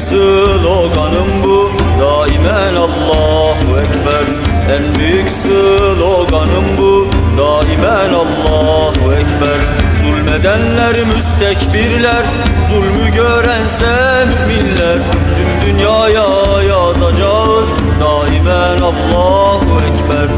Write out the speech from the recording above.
sloganım bu. Daimen Allahu Ekber. En büyük sloganım bu. Daimen Allahu Ekber. Zulmedenler müstekbirler. Zulmü görense müminler. Tüm dünyaya yazacağız. Daimen Allahu Ekber.